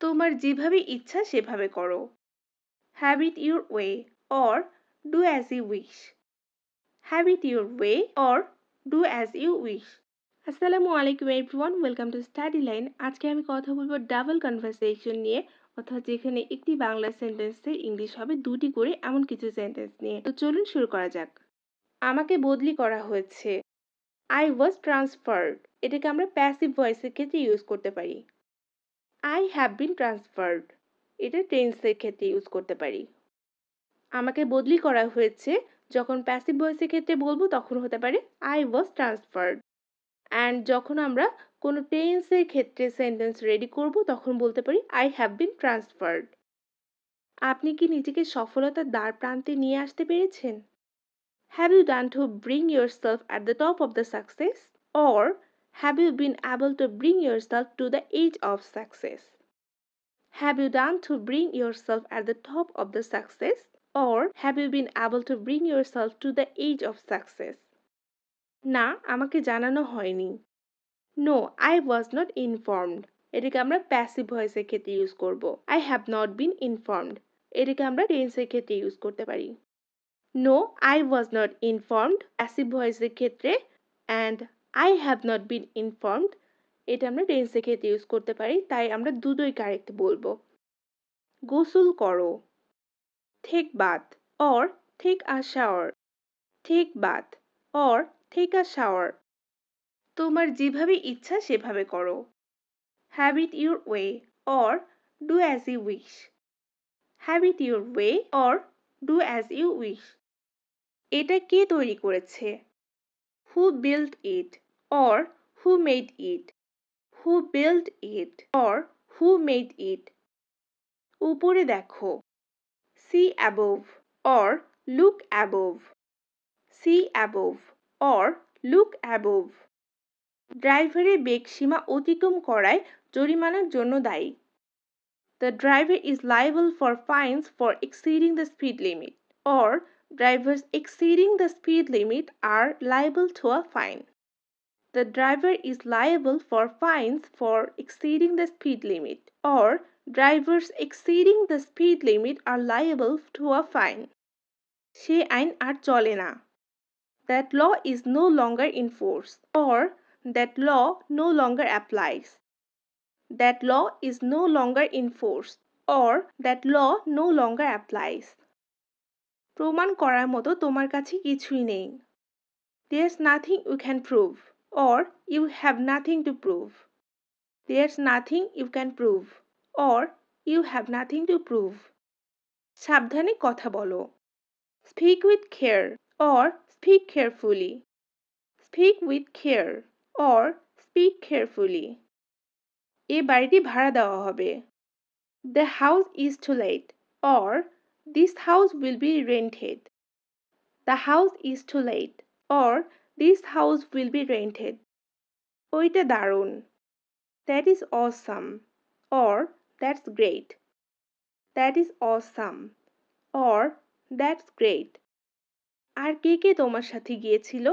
তোমার যেভাবে ইচ্ছা সেভাবে করো। Have it your way or do as you wish have it your way or do as you wish আসসালামু আলাইকুম everyone welcome to Study Line আজকে আমি কথা বলব ডাবল কনভারসেশন নিয়ে অর্থাৎ যেখানে একটি বাংলা সেন্টেন্সে ইংলিশ হবে দুটি করে এমন কিছু সেন্টেন্স নিয়ে। তো চলুন শুরু করা যাক। আমাকে বদলি করা হয়েছে। আই ওয়াজ ট্রান্সফার্ড এটাকে আমরা প্যাসিভ ভয়েসের ক্ষেত্রে ইউজ করতে পারি। আই হ্যাভ বিন ট্রান্সফার্ড এটা টেন্সের ক্ষেত্রে ইউজ করতে পারি। আমাকে বদলি করা হয়েছে। যখন প্যাসিভ ভয়েসের ক্ষেত্রে বলব, তখন হতে পারে আই ওয়াজ ট্রান্সফার্ড অ্যান্ড যখন আমরা কোনো টেন্সের ক্ষেত্রে সেন্টেন্স রেডি করব, তখন বলতে পারি আই হ্যাভ বিন ট্রান্সফার্ড আপনি কি নিজেকে সফলতার দ্বার প্রান্তে নিয়ে আসতে পেরেছেন? Have you done to bring yourself at the top of the success or able to bring yourself to the edge of success have you done to bring yourself at the top of the success or have you been able to bring yourself to the edge of success না, আমাকে জানানো হয়নি। No I was not informed এটাকে আমরা passive ভয়েসের ক্ষেত্রে use করব। I have not been informed এটাকে আমরা টেন্সের ক্ষেত্রে ইউজ করতে পারি। No I was not informed passive ভয়েসের ক্ষেত্রে। And I have not been informed এটা আমরা টেন্সের ক্ষেত্রে ইউজ করতে পারি, তাই আমরা দুটোই কারেক্ট বলব। গোসল করো। Take bath or take a shower take bath or take a shower তোমার যেভাবে ইচ্ছা সেভাবে করো। Have your way or do as you wish have it your way or do as you wish এটা কে তৈরি করেছে? Who build it or who made it who build it or who made it উপরে দেখো। See above or look above see above or look above ড্রাইভারের বেগ সীমা অতিক্রম করায় জরিমানার জন্য দায়ী। The driver is liable for fines for exceeding the speed limit or drivers exceeding the speed limit are liable to a fine. The driver is liable for fines for exceeding the speed limit or drivers exceeding the speed limit are liable to a fine. সে আইন আর চলে না That law is no longer in force or that law no longer applies. That law is no longer in force or that law no longer applies. প্রমাণ করার মতো তোমার কাছে কিছুই নেই there's nothing you can prove or you have nothing to prove there's nothing you can prove or you have nothing to prove সাবধানে কথা বলো। Speak with care or speak carefully speak with care or speak carefully এ বাড়িটি ভাড়া দেওয়া হবে। The house is to let or This house will be rented. The house is too late, or this house will be rented. ওইটা দারুণ That is awesome or that's great. That is awesome or that's great. আর কে কে তোমার সাথে গিয়েছিল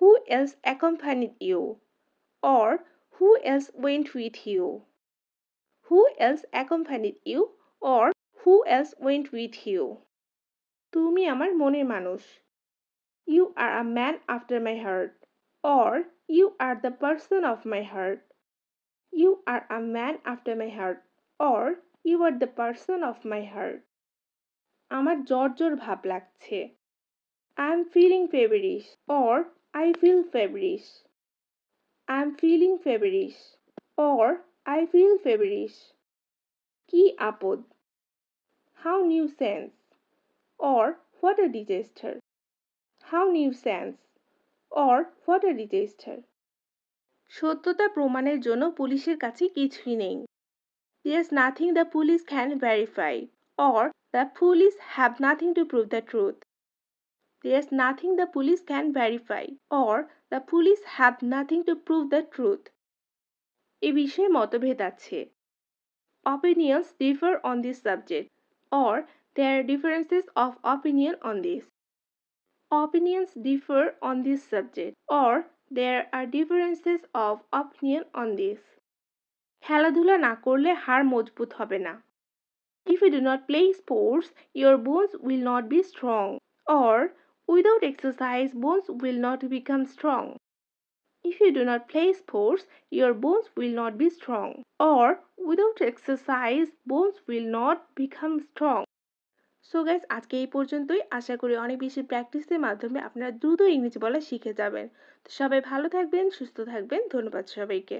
Who else accompanied you or who else went with you? Who else accompanied you or who else went with you তুমি আমার মনের মানুষ you are a man after my heart or you are the person of my heart you are a man after my heart or you are the person of my heart আমার জ্বর জ্বর ভাব লাগছে। I am feeling feverish or I feel feverish I am feeling feverish or I feel feverish কি আপদ। How nuisance! Or what a disaster! How nuisance! Or what a disaster! সত্যতা প্রমাণের জন্য পুলিশের কাছে কিছুই নেই There's nothing the police can verify or the police have nothing to prove the truth. There's nothing the police can verify or the police have nothing to prove the truth. এ বিষয়ে মতভেদ আছে Opinions differ on this subject. or there are differences of opinion on this. Opinions differ on this subject or there are differences of opinion on this. খেলাধুলা না করলে হাড় মজবুত হবে না If you do not play sports, your bones will not be strong. Or, without exercise, bones will not become strong. If you do not play sports, your bones will not be strong. Or, without exercise, bones will not become strong. So guys আজকে এই পর্যন্তই। আশা করি অনেক বেশি প্র্যাকটিসের মাধ্যমে আপনারা দ্রুত ইংরেজি বলা শিখে যাবেন। তো সবাই ভালো থাকবেন, সুস্থ থাকবেন। ধন্যবাদ সবাইকে।